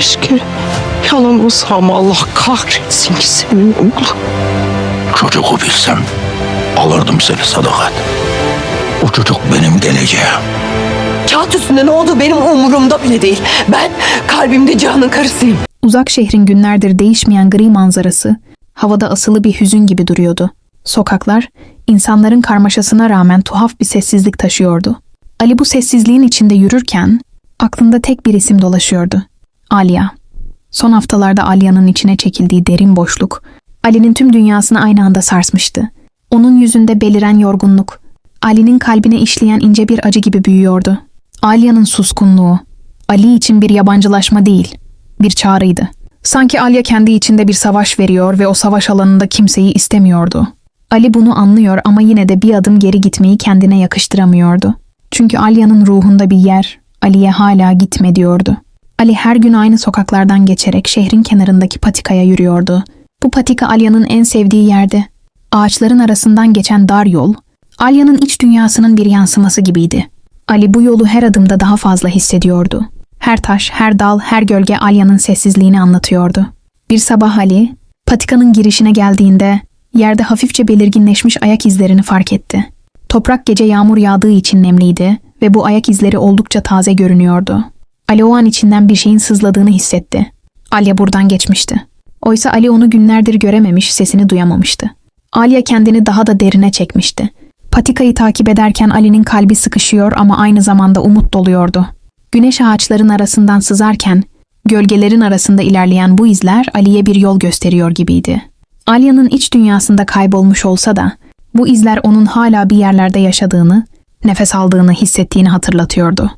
Keşke yalan olsa ama Allah kahretsin ki senin oğlum. Çocuğu bilsem alırdım seni sadakat. O çocuk benim geleceğim. Kağıt üstünde ne oldu benim umurumda bile değil. Ben kalbimde Cihan'ın karısıyım. Uzak şehrin günlerdir değişmeyen gri manzarası havada asılı bir hüzün gibi duruyordu. Sokaklar insanların karmaşasına rağmen tuhaf bir sessizlik taşıyordu. Ali bu sessizliğin içinde yürürken aklında tek bir isim dolaşıyordu. Alya. Son haftalarda Alya'nın içine çekildiği derin boşluk Ali'nin tüm dünyasını aynı anda sarsmıştı. Onun yüzünde beliren yorgunluk, Ali'nin kalbine işleyen ince bir acı gibi büyüyordu. Alya'nın suskunluğu, Ali için bir yabancılaşma değil, bir çağrıydı. Sanki Alya kendi içinde bir savaş veriyor ve o savaş alanında kimseyi istemiyordu. Ali bunu anlıyor ama yine de bir adım geri gitmeyi kendine yakıştıramıyordu. Çünkü Alya'nın ruhunda bir yer Ali'ye hala gitme diyordu. Ali her gün aynı sokaklardan geçerek şehrin kenarındaki patikaya yürüyordu. Bu patika Alya'nın en sevdiği yerdi. Ağaçların arasından geçen dar yol, Alya'nın iç dünyasının bir yansıması gibiydi. Ali bu yolu her adımda daha fazla hissediyordu. Her taş, her dal, her gölge Alya'nın sessizliğini anlatıyordu. Bir sabah Ali, patikanın girişine geldiğinde yerde hafifçe belirginleşmiş ayak izlerini fark etti. Toprak gece yağmur yağdığı için nemliydi ve bu ayak izleri oldukça taze görünüyordu. Ali o an içinden bir şeyin sızladığını hissetti. Alya buradan geçmişti. Oysa Ali onu günlerdir görememiş, sesini duyamamıştı. Alya kendini daha da derine çekmişti. Patikayı takip ederken Ali'nin kalbi sıkışıyor ama aynı zamanda umut doluyordu. Güneş ağaçların arasından sızarken, gölgelerin arasında ilerleyen bu izler Ali'ye bir yol gösteriyor gibiydi. Alya'nın iç dünyasında kaybolmuş olsa da, bu izler onun hala bir yerlerde yaşadığını, nefes aldığını hissettiğini hatırlatıyordu.